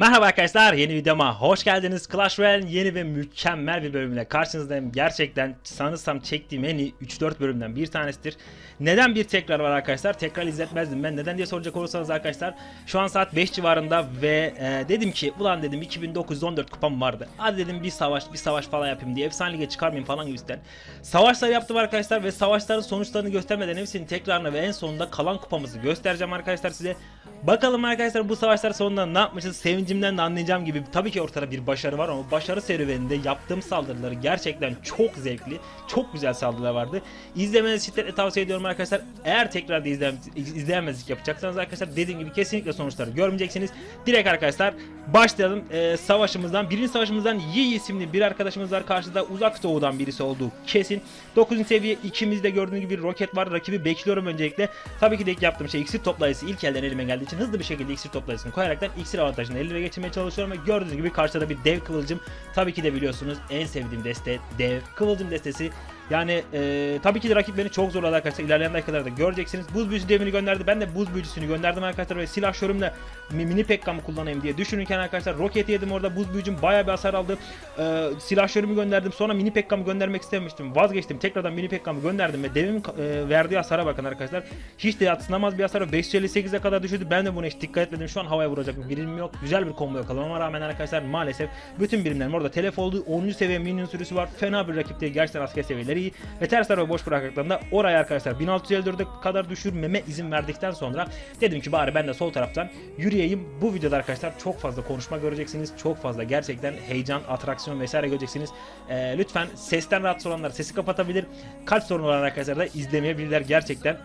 Merhaba arkadaşlar yeni videoma hoş geldiniz. Clash Royale yeni ve mükemmel bir bölümle karşınızdayım. Gerçekten sanırsam çektiğim en iyi 3-4 bölümden bir tanesidir. Neden bir tekrar var arkadaşlar? Tekrar izletmezdim ben. Neden diye soracak olursanız arkadaşlar şu an saat 5 civarında ve e, dedim ki ulan dedim 2914 kupam vardı. Hadi dedim bir savaş bir savaş falan yapayım diye efsane lige çıkarmayayım falan gibisinden. Savaşlar yaptım arkadaşlar ve savaşların sonuçlarını göstermeden hepsinin tekrarını ve en sonunda kalan kupamızı göstereceğim arkadaşlar size. Bakalım arkadaşlar bu savaşlar sonunda ne yapmışız sevincimden de anlayacağım gibi tabii ki ortada bir başarı var ama başarı serüveninde yaptığım saldırıları gerçekten çok zevkli çok güzel saldırılar vardı. İzlemenizi şiddetle tavsiye ediyorum arkadaşlar. Eğer tekrar da izlem izleyemezlik yapacaksanız arkadaşlar dediğim gibi kesinlikle sonuçları görmeyeceksiniz. Direkt arkadaşlar başlayalım Ee, savaşımızdan. Birinci savaşımızdan Yi isimli bir arkadaşımız var karşıda uzak doğudan birisi olduğu kesin. 9. seviye ikimizde gördüğünüz gibi roket var. Rakibi bekliyorum öncelikle. Tabii ki de ilk yaptığım şey iksir toplayıcısı ilk elden elime geldiği için hızlı bir şekilde iksir toplayıcısını koyaraktan iksir avantajını elime geçirmeye çalışıyorum ve gördüğünüz gibi karşıda bir dev kıvılcım. Tabii ki de biliyorsunuz en sevdiğim deste dev kıvılcım destesi. Yani e, tabii ki de rakip beni çok zorladı arkadaşlar. İlerleyen dakikalarda göreceksiniz. Buz büyücü devini gönderdi. Ben de buz büyücüsünü gönderdim arkadaşlar ve silah şörümle mi- mini pekkamı kullanayım diye düşünürken arkadaşlar roket yedim orada. Buz büyücüm bayağı bir hasar aldı. E, silah şörümü gönderdim. Sonra mini pekkamı göndermek istemiştim. Vazgeçtim. Tekrardan mini pekkamı gönderdim ve devimin e, verdiği hasara bakın arkadaşlar. Hiç de yatsınamaz bir hasar. 558'e kadar düşürdü. Ben de buna hiç dikkat etmedim. Şu an havaya vuracak bir birimim yok. Güzel bir combo yakalamama rağmen arkadaşlar maalesef bütün birimlerim orada telef oldu. 10. seviye minyon sürüsü var. Fena bir rakip değil. Gerçekten asker seviyeleri iyi. Ve ters tarafa boş bıraktıklarında oraya arkadaşlar 1654'e kadar düşürmeme izin verdikten sonra dedim ki bari ben de sol taraftan yürüyeyim. Bu videoda arkadaşlar çok fazla konuşma göreceksiniz. Çok fazla gerçekten heyecan, atraksiyon vesaire göreceksiniz. Ee, lütfen sesten rahatsız olanlar sesi kapatabilir. Kalp sorunu olan arkadaşlar da izlemeyebilirler. Gerçekten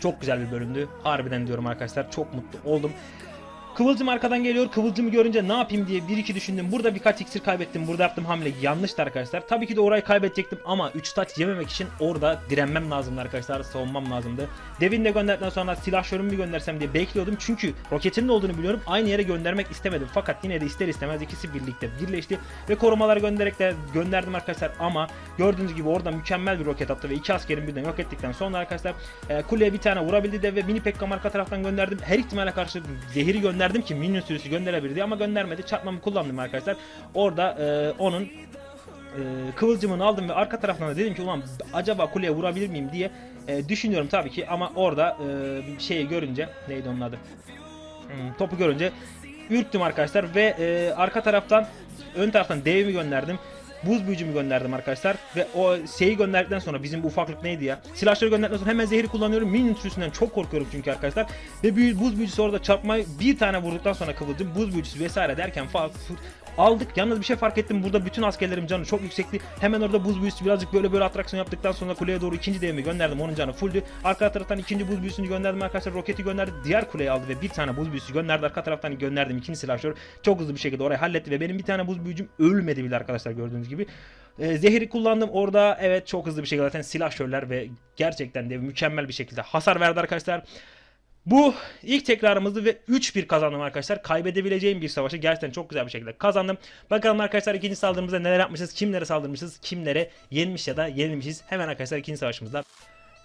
çok güzel bir bölümdü. Harbiden diyorum arkadaşlar. Çok mutlu oldum. Kıvılcım arkadan geliyor. Kıvılcımı görünce ne yapayım diye bir iki düşündüm. Burada birkaç iksir kaybettim. Burada yaptığım hamle yanlıştı arkadaşlar. Tabii ki de orayı kaybedecektim ama 3 taç yememek için orada direnmem lazımdı arkadaşlar. Savunmam lazımdı. Devin de gönderdikten sonra silah şörümü göndersem diye bekliyordum. Çünkü roketin olduğunu biliyorum. Aynı yere göndermek istemedim. Fakat yine de ister istemez ikisi birlikte birleşti. Ve korumalar göndererek de gönderdim arkadaşlar. Ama gördüğünüz gibi orada mükemmel bir roket attı ve iki askerin birden yok ettikten sonra arkadaşlar e, kuleye bir tane vurabildi de ve mini pekkam arka taraftan gönderdim. Her ihtimale karşı zehiri gönderdim ki minyon sürüsü gönderebilirdi ama göndermedi. Çarpmamı kullandım arkadaşlar. Orada e, onun e, kıvılcımını aldım ve arka taraftan da dedim ki ulan acaba kuleye vurabilir miyim diye e, düşünüyorum tabii ki ama orada e, şeyi görünce neydi onun adı Hmm, topu görünce ürktüm arkadaşlar ve e, arka taraftan ön taraftan devimi gönderdim. Buz büyücümü gönderdim arkadaşlar ve o şeyi gönderdikten sonra bizim bu ufaklık neydi ya? Silahları gönderdikten sonra hemen zehri kullanıyorum. Minion sürüsünden çok korkuyorum çünkü arkadaşlar. Ve büyü, buz büyücüsü orada çarpmayı bir tane vurduktan sonra kıvılcım buz büyücüsü vesaire derken aldık. Yalnız bir şey fark ettim. Burada bütün askerlerim canı çok yüksekti. Hemen orada buz büyüsü birazcık böyle böyle atraksiyon yaptıktan sonra kuleye doğru ikinci devimi gönderdim. Onun canı fulldü. Arka taraftan ikinci buz büyüsünü gönderdim arkadaşlar. Roketi gönderdi. Diğer kuleye aldı ve bir tane buz büyüsü gönderdi. Arka taraftan gönderdim ikinci silahşör. Çok hızlı bir şekilde orayı halletti ve benim bir tane buz büyücüm ölmedi bile arkadaşlar gördüğünüz gibi. Ee, zehri kullandım orada. Evet çok hızlı bir şekilde zaten silahşörler ve gerçekten de mükemmel bir şekilde hasar verdi arkadaşlar. Bu ilk tekrarımızdı ve 3-1 kazandım arkadaşlar. Kaybedebileceğim bir savaşı gerçekten çok güzel bir şekilde kazandım. Bakalım arkadaşlar ikinci saldırımızda neler yapmışız, kimlere saldırmışız, kimlere yenmiş ya da yenilmişiz. Hemen arkadaşlar ikinci savaşımızda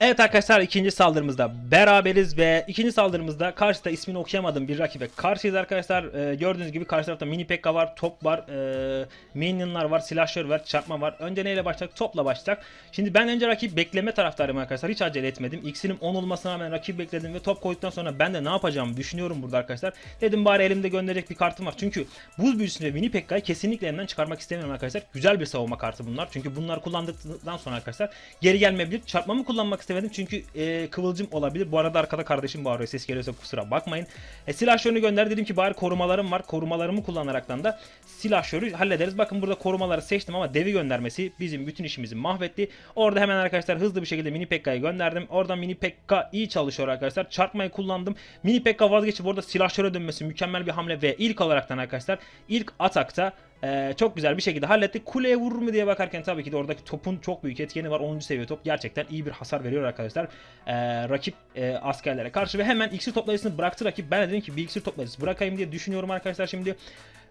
Evet arkadaşlar ikinci saldırımızda beraberiz ve ikinci saldırımızda karşıda ismini okuyamadığım bir rakibe karşıyız arkadaşlar. Ee, gördüğünüz gibi karşı tarafta mini pekka var, top var, e, minionlar var, silahşör var, çarpma var. Önce neyle başlayacak? Topla başlayacak. Şimdi ben önce rakip bekleme taraftarıyım arkadaşlar. Hiç acele etmedim. X'inim 10 olmasına rağmen rakip bekledim ve top koyduktan sonra ben de ne yapacağımı düşünüyorum burada arkadaşlar. Dedim bari elimde gönderecek bir kartım var. Çünkü buz büyüsünü ve mini pekkayı kesinlikle elimden çıkarmak istemiyorum arkadaşlar. Güzel bir savunma kartı bunlar. Çünkü bunlar kullandıktan sonra arkadaşlar geri gelmeyebilir. Çarpmamı kullanmak istemedim çünkü e, kıvılcım olabilir. Bu arada arkada kardeşim bağırıyor. Ses geliyorsa kusura bakmayın. E, silahşörünü gönder dedim ki bari korumalarım var. Korumalarımı kullanaraktan da silahşörü hallederiz. Bakın burada korumaları seçtim ama devi göndermesi bizim bütün işimizi mahvetti. Orada hemen arkadaşlar hızlı bir şekilde mini pekkayı gönderdim. Oradan mini pekka iyi çalışıyor arkadaşlar. Çarpmayı kullandım. Mini pekka vazgeçip orada silahşöre dönmesi mükemmel bir hamle ve ilk olaraktan arkadaşlar ilk atakta ee, çok güzel bir şekilde hallettik. Kuleye vurur mu diye bakarken tabii ki de oradaki topun çok büyük etkeni var. 10. seviye top gerçekten iyi bir hasar veriyor arkadaşlar. Ee, rakip e, askerlere karşı ve hemen iksir toplayıcısını bıraktı rakip. Ben de dedim ki bir iksir toplayıcısı bırakayım diye düşünüyorum arkadaşlar şimdi.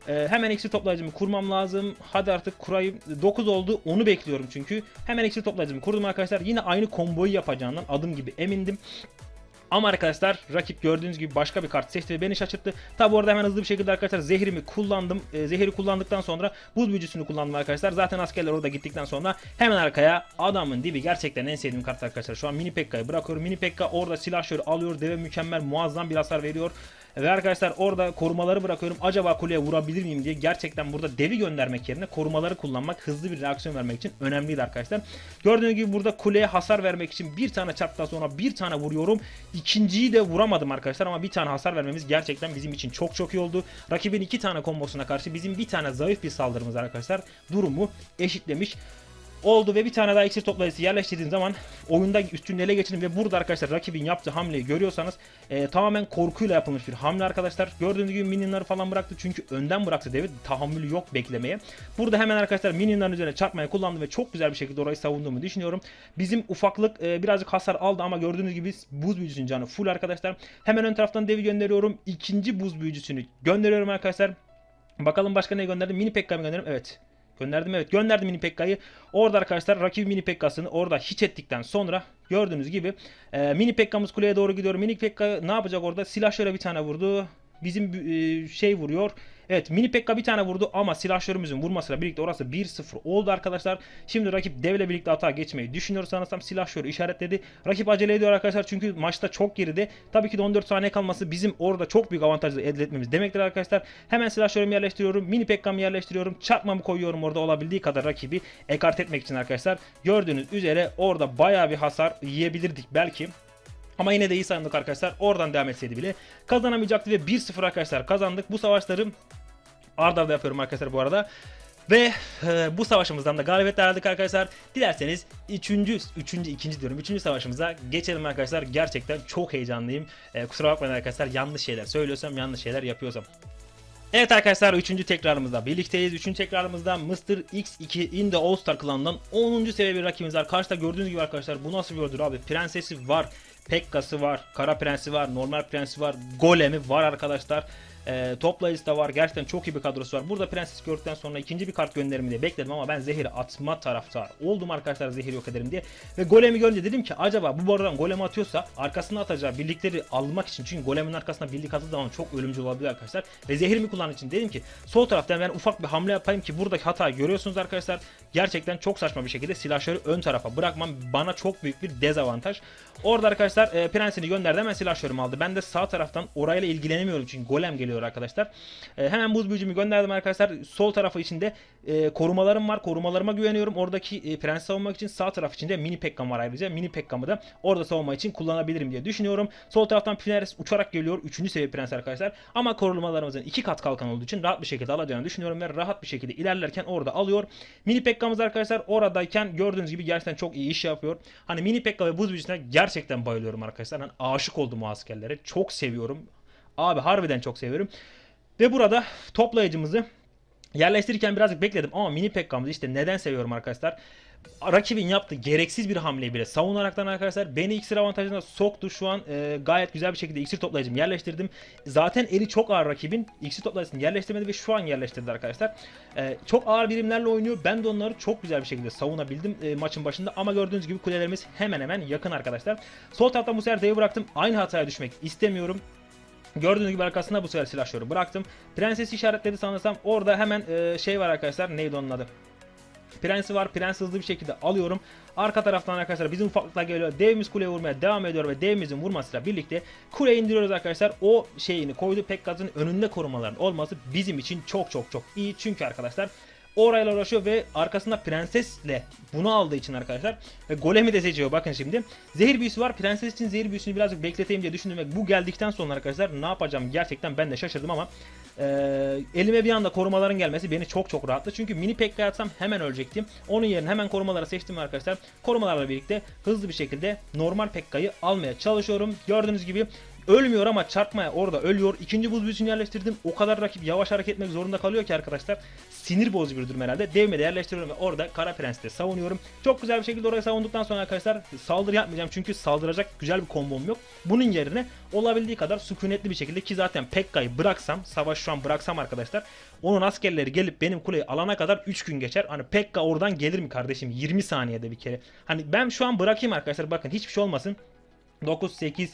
Ee, hemen iksir toplayıcımı kurmam lazım. Hadi artık kurayım. 9 oldu. Onu bekliyorum çünkü. Hemen iksir toplayıcımı kurdum arkadaşlar. Yine aynı komboyu yapacağından adım gibi emindim. Ama arkadaşlar rakip gördüğünüz gibi başka bir kart seçti ve beni şaşırttı. Tabi orada hemen hızlı bir şekilde arkadaşlar zehrimi kullandım. E, zehri kullandıktan sonra buz büyücüsünü kullandım arkadaşlar. Zaten askerler orada gittikten sonra hemen arkaya adamın dibi gerçekten en sevdiğim kart arkadaşlar. Şu an mini Pekka'yı bırakıyorum. Mini Pekka orada silahşörü alıyor. Deve mükemmel muazzam bir hasar veriyor. Ve arkadaşlar orada korumaları bırakıyorum. Acaba kuleye vurabilir miyim diye gerçekten burada devi göndermek yerine korumaları kullanmak hızlı bir reaksiyon vermek için önemliydi arkadaşlar. Gördüğünüz gibi burada kuleye hasar vermek için bir tane çarptıktan sonra bir tane vuruyorum. İkinciyi de vuramadım arkadaşlar ama bir tane hasar vermemiz gerçekten bizim için çok çok iyi oldu. Rakibin iki tane kombosuna karşı bizim bir tane zayıf bir saldırımız arkadaşlar durumu eşitlemiş oldu ve bir tane daha iksir toplayıcısı yerleştirdiğim zaman oyunda üstünlüğü ele geçirdim ve burada arkadaşlar rakibin yaptığı hamleyi görüyorsanız e, tamamen korkuyla yapılmış bir hamle arkadaşlar. Gördüğünüz gibi minyonları falan bıraktı çünkü önden bıraktı devi tahammülü yok beklemeye. Burada hemen arkadaşlar minyonların üzerine çarpmaya kullandı ve çok güzel bir şekilde orayı savunduğumu düşünüyorum. Bizim ufaklık e, birazcık hasar aldı ama gördüğünüz gibi buz büyücüsünün canı full arkadaşlar. Hemen ön taraftan devi gönderiyorum. İkinci buz büyücüsünü gönderiyorum arkadaşlar. Bakalım başka ne gönderdim? Mini Pekka'yı gönderdim. Evet. Gönderdim evet gönderdim mini Pekka'yı. Orada arkadaşlar rakip mini Pekka'sını orada hiç ettikten sonra gördüğünüz gibi e, mini Pekka'mız kuleye doğru gidiyor. Mini Pekka ne yapacak orada? Silah şöyle bir tane vurdu. Bizim e, şey vuruyor. Evet mini Pekka bir tane vurdu ama silahşörümüzün vurmasıyla birlikte orası 1-0 oldu arkadaşlar. Şimdi rakip devle birlikte atağa geçmeyi düşünüyor sanırsam silahşörü işaretledi. Rakip acele ediyor arkadaşlar çünkü maçta çok geride. Tabii ki de 14 saniye kalması bizim orada çok büyük avantajı elde etmemiz demektir arkadaşlar. Hemen silahşörümü yerleştiriyorum. Mini Pekka'mı yerleştiriyorum. Çarpmamı koyuyorum orada olabildiği kadar rakibi ekart etmek için arkadaşlar. Gördüğünüz üzere orada baya bir hasar yiyebilirdik belki. Ama yine de iyi sayıldık arkadaşlar. Oradan devam etseydi bile kazanamayacaktı ve 1-0 arkadaşlar kazandık. Bu savaşları Arda arda yapıyorum arkadaşlar bu arada. Ve e, bu savaşımızdan da galibiyetler aldık arkadaşlar. Dilerseniz 3. 3. 2. diyorum. 3. savaşımıza geçelim arkadaşlar. Gerçekten çok heyecanlıyım. E, kusura bakmayın arkadaşlar yanlış şeyler söylüyorsam, yanlış şeyler yapıyorsam. Evet arkadaşlar 3. tekrarımızda birlikteyiz. 3. tekrarımızda Mr. X2 in the All Star klanından 10. seviye bir rakibimiz var. Karşıda gördüğünüz gibi arkadaşlar bu nasıl bir ödül abi? Prensesi var, Pekka'sı var, Kara Prensi var, Normal Prensi var, Golem'i var arkadaşlar. E, toplayıcısı da var. Gerçekten çok iyi bir kadrosu var. Burada Prenses gördükten sonra ikinci bir kart gönderimi diye bekledim ama ben zehri atma taraftar oldum arkadaşlar zehir yok ederim diye. Ve golemi görünce dedim ki acaba bu borudan golemi atıyorsa arkasına atacağı birlikleri almak için çünkü golemin arkasına birlik attığı zaman çok ölümcül olabilir arkadaşlar. Ve zehirimi kullanmak için dedim ki sol taraftan ben ufak bir hamle yapayım ki buradaki hatayı görüyorsunuz arkadaşlar. Gerçekten çok saçma bir şekilde silahları ön tarafa bırakmam bana çok büyük bir dezavantaj. Orada arkadaşlar e, prensini gönderdi hemen silahlarımı aldı. Ben de sağ taraftan orayla ilgilenemiyorum çünkü golem geliyor arkadaşlar. E, hemen buz büyücümü gönderdim arkadaşlar. Sol tarafı içinde e, korumalarım var. Korumalarıma güveniyorum. Oradaki e, prens savunmak için sağ taraf içinde mini Pekka'm var ayrıca. Mini Pekka'mı da orada savunma için kullanabilirim diye düşünüyorum. Sol taraftan prens uçarak geliyor. Üçüncü seviye prens arkadaşlar. Ama korumalarımızın iki kat kalkan olduğu için rahat bir şekilde alacağını düşünüyorum ve rahat bir şekilde ilerlerken orada alıyor. Mini Pekka'mız arkadaşlar oradayken gördüğünüz gibi gerçekten çok iyi iş yapıyor. Hani mini Pekka ve buz büyücüsüne gerçekten bayılıyorum arkadaşlar. Hani aşık oldum o askerlere. Çok seviyorum. Abi harbiden çok seviyorum. Ve burada toplayıcımızı yerleştirirken birazcık bekledim ama mini Pekka'mızı işte neden seviyorum arkadaşlar. Rakibin yaptığı gereksiz bir hamleyi bile savunaraktan arkadaşlar beni iksir avantajına soktu. Şu an e, gayet güzel bir şekilde iksir toplayıcımı yerleştirdim. Zaten eli çok ağır rakibin. iksir toplayıcısını yerleştirmedi ve şu an yerleştirdi arkadaşlar. E, çok ağır birimlerle oynuyor. Ben de onları çok güzel bir şekilde savunabildim e, maçın başında. Ama gördüğünüz gibi kulelerimiz hemen hemen yakın arkadaşlar. Sol taraftan bu sefer devi bıraktım. Aynı hataya düşmek istemiyorum. Gördüğünüz gibi arkasında bu sefer silahları bıraktım. Prenses işaretledi sanırsam. Orada hemen e, şey var arkadaşlar. Neydi onun adı? Prensi var. Prens hızlı bir şekilde alıyorum. Arka taraftan arkadaşlar bizim ufaklıklar geliyor. Devimiz kuleye vurmaya devam ediyor ve devimizin vurmasıyla birlikte kuleye indiriyoruz arkadaşlar. O şeyini koydu. Pekka'nın önünde korumaların olması bizim için çok çok çok iyi. Çünkü arkadaşlar orayla uğraşıyor ve arkasında prensesle bunu aldığı için arkadaşlar ve golemi de seçiyor bakın şimdi. Zehir büyüsü var. Prenses için zehir büyüsünü birazcık bekleteyim diye düşündüm ve bu geldikten sonra arkadaşlar ne yapacağım gerçekten ben de şaşırdım ama e, elime bir anda korumaların gelmesi beni çok çok rahatladı. Çünkü mini pekka atsam hemen ölecektim. Onun yerine hemen korumaları seçtim arkadaşlar. Korumalarla birlikte hızlı bir şekilde normal pekkayı almaya çalışıyorum. Gördüğünüz gibi Ölmüyor ama çarpmaya orada ölüyor. İkinci buz büyüsünü yerleştirdim. O kadar rakip yavaş hareket etmek zorunda kalıyor ki arkadaşlar. Sinir bozucu bir durum herhalde. Devime de yerleştiriyorum ve orada Kara Prens'te savunuyorum. Çok güzel bir şekilde orayı savunduktan sonra arkadaşlar saldırı yapmayacağım. Çünkü saldıracak güzel bir kombom yok. Bunun yerine olabildiği kadar sükunetli bir şekilde ki zaten Pekka'yı bıraksam, savaş şu an bıraksam arkadaşlar. Onun askerleri gelip benim kuleyi alana kadar 3 gün geçer. Hani Pekka oradan gelir mi kardeşim 20 saniyede bir kere. Hani ben şu an bırakayım arkadaşlar bakın hiçbir şey olmasın. 9, 8,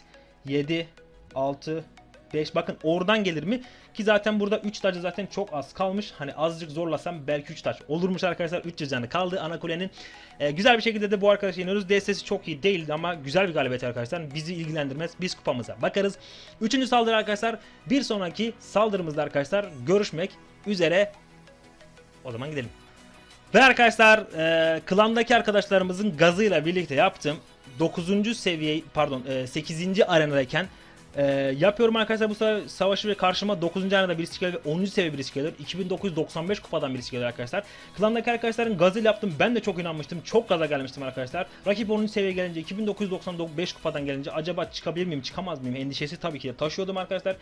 7, 6, 5. Bakın oradan gelir mi? Ki zaten burada 3 tacı zaten çok az kalmış. Hani azıcık zorlasam belki 3 taç olurmuş arkadaşlar. 300 canı kaldı ana kulenin. Ee, güzel bir şekilde de bu arkadaşı yeniyoruz. DS'si çok iyi değildi ama güzel bir galibiyet arkadaşlar. Bizi ilgilendirmez. Biz kupamıza bakarız. Üçüncü saldırı arkadaşlar. Bir sonraki saldırımızda arkadaşlar görüşmek üzere. O zaman gidelim. Ve arkadaşlar e, klandaki arkadaşlarımızın gazıyla birlikte yaptığım 9. seviye pardon e, 8. arenadayken e, yapıyorum arkadaşlar bu sa- savaşı ve karşıma 9. arenada birisi geliyor ve 10. seviye birisi geliyor. 2995 kupadan birisi geliyor arkadaşlar. Klandaki arkadaşların gazıyla yaptım. Ben de çok inanmıştım. Çok gaza gelmiştim arkadaşlar. Rakip 10. seviye gelince 2995 kupadan gelince acaba çıkabilir miyim çıkamaz mıyım endişesi tabii ki de taşıyordum arkadaşlar.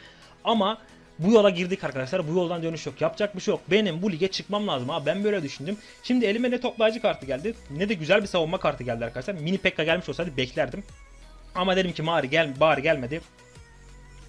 Ama bu yola girdik arkadaşlar. Bu yoldan dönüş yok. Yapacak bir şey yok. Benim bu lige çıkmam lazım abi. Ben böyle düşündüm. Şimdi elime ne toplayıcı kartı geldi ne de güzel bir savunma kartı geldi arkadaşlar. Mini Pekka gelmiş olsaydı beklerdim. Ama dedim ki bari gel bari gelmedi.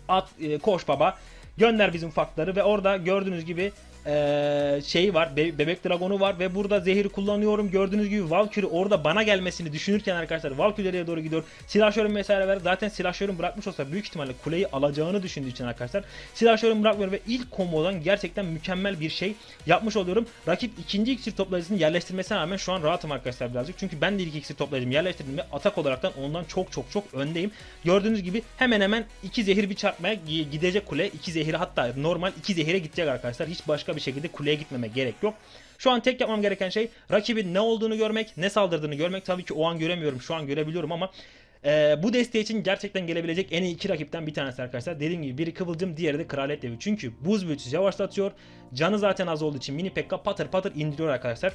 At e, koş baba. Gönder bizim ufakları ve orada gördüğünüz gibi e, şey var. be- bebek dragonu var ve burada zehri kullanıyorum. Gördüğünüz gibi Valkyrie orada bana gelmesini düşünürken arkadaşlar Valkyrie'ye doğru gidiyor. Silahşörüm vesaire ver. Zaten silahşörüm bırakmış olsa büyük ihtimalle kuleyi alacağını düşündüğü için arkadaşlar silahşörüm bırakmıyor ve ilk kombodan gerçekten mükemmel bir şey yapmış oluyorum. Rakip ikinci iksir toplayıcısını yerleştirmesine rağmen şu an rahatım arkadaşlar birazcık. Çünkü ben de ilk iksir toplayıcımı yerleştirdim ve atak olaraktan ondan çok çok çok öndeyim. Gördüğünüz gibi hemen hemen iki zehir bir çarpmaya gi- gidecek kule. iki zehiri hatta normal iki zehire gidecek arkadaşlar. Hiç başka bir şekilde kuleye gitmeme gerek yok. Şu an tek yapmam gereken şey rakibin ne olduğunu görmek, ne saldırdığını görmek. Tabii ki o an göremiyorum, şu an görebiliyorum ama ee, bu desteği için gerçekten gelebilecek en iyi iki rakipten bir tanesi arkadaşlar. Dediğim gibi biri Kıvılcım, diğeri de Kraliyet Devi. Çünkü buz büyütüsü yavaşlatıyor. Canı zaten az olduğu için mini pekka patır patır indiriyor arkadaşlar.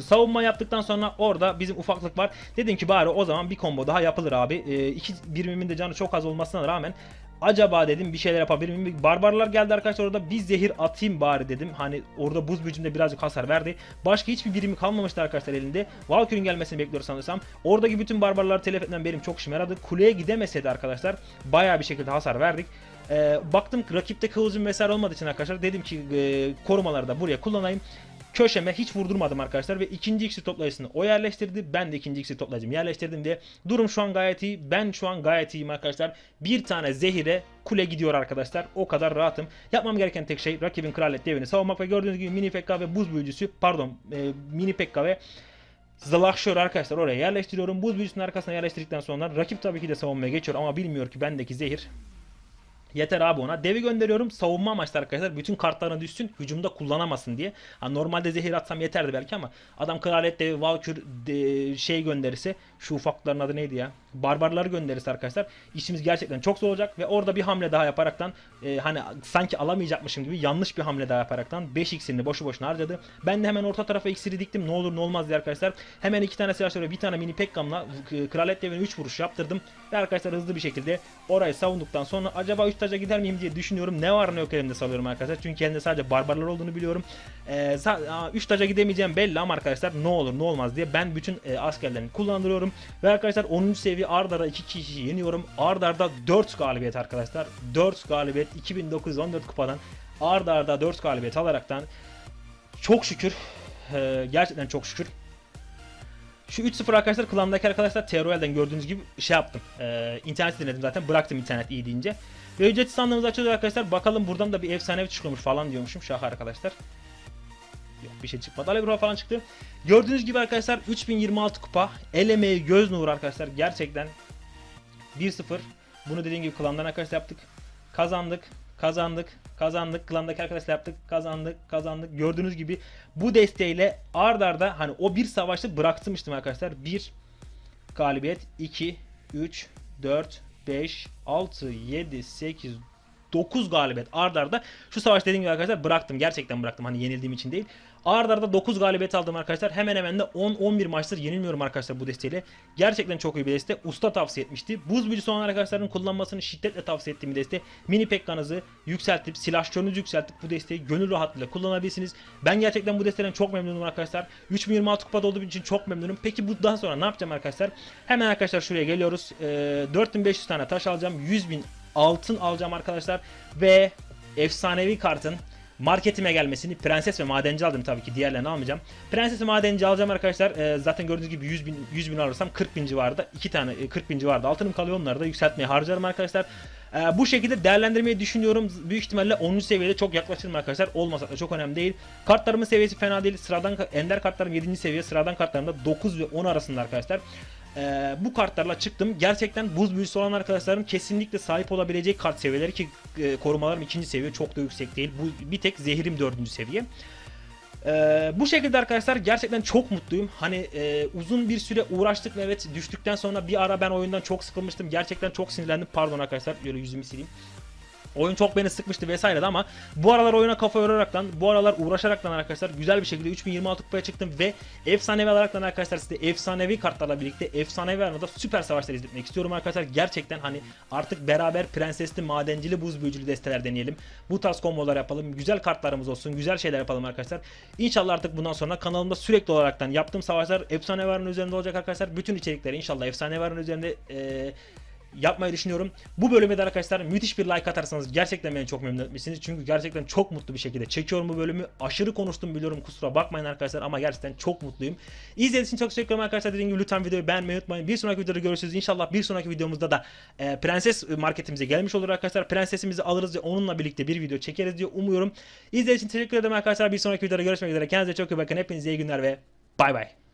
Savunma yaptıktan sonra orada bizim ufaklık var. Dedim ki bari o zaman bir combo daha yapılır abi. Ee, iki birimimin de canı çok az olmasına rağmen acaba dedim bir şeyler yapabilir miyim? Barbarlar geldi arkadaşlar orada bir zehir atayım bari dedim. Hani orada buz büyücümde birazcık hasar verdi. Başka hiçbir birimi kalmamıştı arkadaşlar elinde. Valkyrie'nin gelmesini bekliyoruz sanırsam. Oradaki bütün barbarları telef etmem benim çok işime yaradı. Kuleye gidemeseydi arkadaşlar bayağı bir şekilde hasar verdik. Ee, baktım ki rakipte kıvılcım vesaire olmadığı için arkadaşlar dedim ki e, korumaları da buraya kullanayım köşeme hiç vurdurmadım arkadaşlar ve ikinci iksir toplayıcısını o yerleştirdi. Ben de ikinci iksir toplayıcımı yerleştirdim diye. Durum şu an gayet iyi. Ben şu an gayet iyiyim arkadaşlar. Bir tane zehire kule gidiyor arkadaşlar. O kadar rahatım. Yapmam gereken tek şey rakibin kraliyet devini savunmak ve gördüğünüz gibi mini pekka ve buz büyücüsü pardon e, mini pekka ve Zalakşör arkadaşlar oraya yerleştiriyorum. Buz büyücüsünün arkasına yerleştirdikten sonra rakip tabii ki de savunmaya geçiyor ama bilmiyor ki bendeki zehir Yeter abi ona. Devi gönderiyorum. Savunma amaçlı arkadaşlar. Bütün kartlarına düşsün. Hücumda kullanamasın diye. Ha, normalde zehir atsam yeterdi belki ama adam kraliyet devi, valkür de, şey gönderirse şu ufakların adı neydi ya? Barbarları gönderirse arkadaşlar işimiz gerçekten çok zor olacak ve orada bir hamle daha yaparaktan e, hani sanki alamayacakmışım gibi yanlış bir hamle daha yaparaktan 5 iksirini boşu boşuna harcadı. Ben de hemen orta tarafa iksiri diktim. Ne olur ne olmaz diye arkadaşlar. Hemen iki tane silahşörü ve bir tane mini pekkamla e, kraliyet devine 3 vuruş yaptırdım. Ve arkadaşlar hızlı bir şekilde orayı savunduktan sonra acaba 3 taca gider miyim diye düşünüyorum. Ne var ne yok elimde salıyorum arkadaşlar. Çünkü elinde sadece barbarlar olduğunu biliyorum. 3 taca gidemeyeceğim belli ama arkadaşlar ne olur ne olmaz diye ben bütün e, askerlerimi kullandırıyorum. Ve arkadaşlar 10. seviye ard arda 2 kişi yeniyorum. Ard arda 4 galibiyet arkadaşlar. 4 galibiyet 2914 kupadan ard arda 4 galibiyet alaraktan çok şükür e, gerçekten çok şükür şu 3-0 arkadaşlar klandaki arkadaşlar TRL'den gördüğünüz gibi şey yaptım. Ee, internet dinledim zaten. Bıraktım internet iyi deyince. Ve ücretsiz sandığımızı açıyoruz arkadaşlar. Bakalım buradan da bir efsanevi çıkıyormuş falan diyormuşum. Şaka arkadaşlar. Yok bir şey çıkmadı. Allegro falan çıktı. Gördüğünüz gibi arkadaşlar 3026 kupa. El göz nuru arkadaşlar. Gerçekten 1-0. Bunu dediğim gibi klandan arkadaşlar yaptık. Kazandık. Kazandık. Kazandık. Klandaki arkadaşlar yaptık. Kazandık. Kazandık. Gördüğünüz gibi bu desteğiyle ard arda hani o bir savaşta bıraktırmıştım arkadaşlar. 1 galibiyet 2 3 4 5 6 7 8 9 galibiyet ard arda şu savaş dediğim gibi arkadaşlar bıraktım. Gerçekten bıraktım. Hani yenildiğim için değil. Ard arda 9 galibiyet aldım arkadaşlar. Hemen hemen de 10-11 maçtır yenilmiyorum arkadaşlar bu desteğiyle. Gerçekten çok iyi bir deste. Usta tavsiye etmişti. Buz büyücüsü olan arkadaşların kullanmasını şiddetle tavsiye ettiğim bir deste. Mini pekkanızı yükseltip silahşörünüzü yükseltip bu desteği gönül rahatlığıyla kullanabilirsiniz. Ben gerçekten bu desteden çok memnunum arkadaşlar. 3026 kupada olduğum için çok memnunum. Peki bu daha sonra ne yapacağım arkadaşlar? Hemen arkadaşlar şuraya geliyoruz. Ee, 4500 tane taş alacağım. 100.000 altın alacağım arkadaşlar. Ve efsanevi kartın marketime gelmesini prenses ve madenci aldım tabii ki diğerlerini almayacağım. Prenses ve madenci alacağım arkadaşlar. Ee, zaten gördüğünüz gibi 100 bin, 100 bin alırsam 40 bin civarında. 2 tane e, 40 bin civarında altınım kalıyor onları da yükseltmeye harcarım arkadaşlar. Ee, bu şekilde değerlendirmeyi düşünüyorum. Büyük ihtimalle 10. seviyede çok yaklaşırım arkadaşlar. Olmasa da çok önemli değil. Kartlarımın seviyesi fena değil. Sıradan ender kartlarım 7. seviye. Sıradan kartlarım da 9 ve 10 arasında arkadaşlar. Ee, bu kartlarla çıktım. Gerçekten buz büyüsü olan arkadaşların kesinlikle sahip olabileceği kart seviyeleri ki e, korumalarım 2. seviye çok da yüksek değil. Bu bir tek zehirim 4. seviye. Ee, bu şekilde arkadaşlar gerçekten çok mutluyum. Hani e, uzun bir süre uğraştık ve evet düştükten sonra bir ara ben oyundan çok sıkılmıştım. Gerçekten çok sinirlendim. Pardon arkadaşlar. Böyle yüzümü sileyim. Oyun çok beni sıkmıştı vesaire de ama bu aralar oyuna kafa yoraraktan, bu aralar uğraşaraktan arkadaşlar güzel bir şekilde 3026 kupaya çıktım ve efsanevi alaraktan arkadaşlar size efsanevi kartlarla birlikte efsanevi arenada süper savaşlar izletmek istiyorum arkadaşlar. Gerçekten hani artık beraber prensesli, madencili, buz büyücülü desteler deneyelim. Bu tarz kombolar yapalım. Güzel kartlarımız olsun. Güzel şeyler yapalım arkadaşlar. İnşallah artık bundan sonra kanalımda sürekli olaraktan yaptığım savaşlar efsanevi arena üzerinde olacak arkadaşlar. Bütün içerikleri inşallah efsanevi arena üzerinde yapmayı düşünüyorum. Bu bölüme de arkadaşlar müthiş bir like atarsanız gerçekten beni çok memnun etmişsiniz. Çünkü gerçekten çok mutlu bir şekilde çekiyorum bu bölümü. Aşırı konuştum biliyorum kusura bakmayın arkadaşlar ama gerçekten çok mutluyum. İzlediğiniz için çok teşekkür ederim arkadaşlar. Dediğim gibi lütfen videoyu beğenmeyi unutmayın. Bir sonraki videoda görüşürüz. İnşallah bir sonraki videomuzda da e, prenses marketimize gelmiş olur arkadaşlar. Prensesimizi alırız ve onunla birlikte bir video çekeriz diye umuyorum. İzlediğiniz için teşekkür ederim arkadaşlar. Bir sonraki videoda görüşmek üzere. Kendinize çok iyi bakın. Hepinize iyi günler ve bay bay.